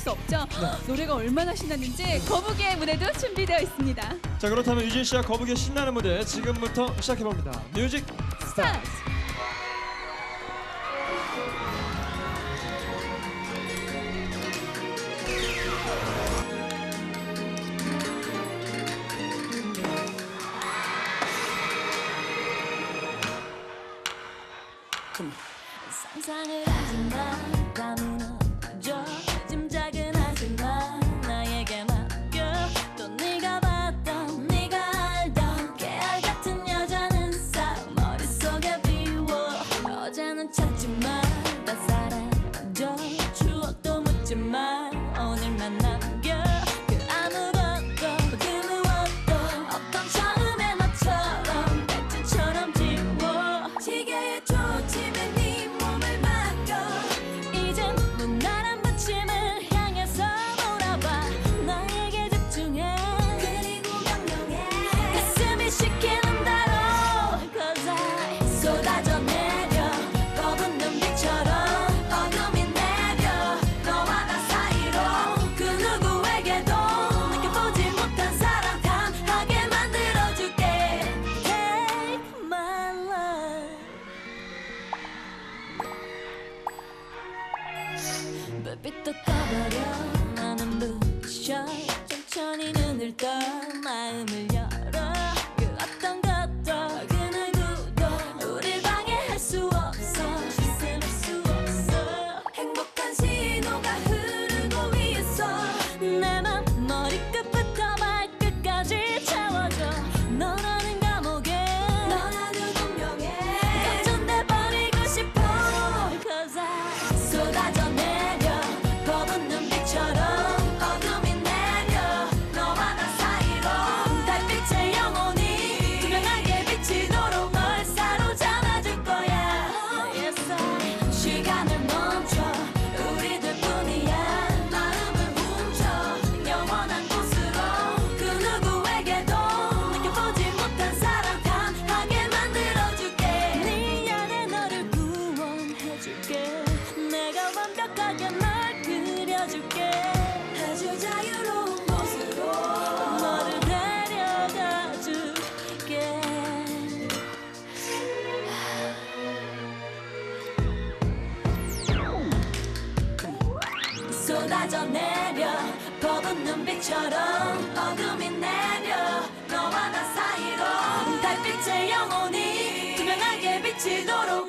수 없죠. 노래가 얼마나 신났는지 거북이의 무대도 준비되어 있습니다. 자 그렇다면 유진 씨와 거북이의 신나는 무대 지금부터 시작해 봅니다. 뮤직 스타트. 스타트. 상상을 하지 마 시계에 초침에 네 몸을 맡겨. 이젠 무난한 받침을 향해서 몰아봐 나에게 집중해. 그리고 명령해. 가슴이 시키는 대로 Cause 쏟 불빛도 꺼버려? 나는 부셔 천천히 눈을 떠. 마음을 쏟아져 내려. 검은 눈빛처럼 어둠이 내려. 너와 나 사이로 달빛의 영혼이 투명하게 비치도록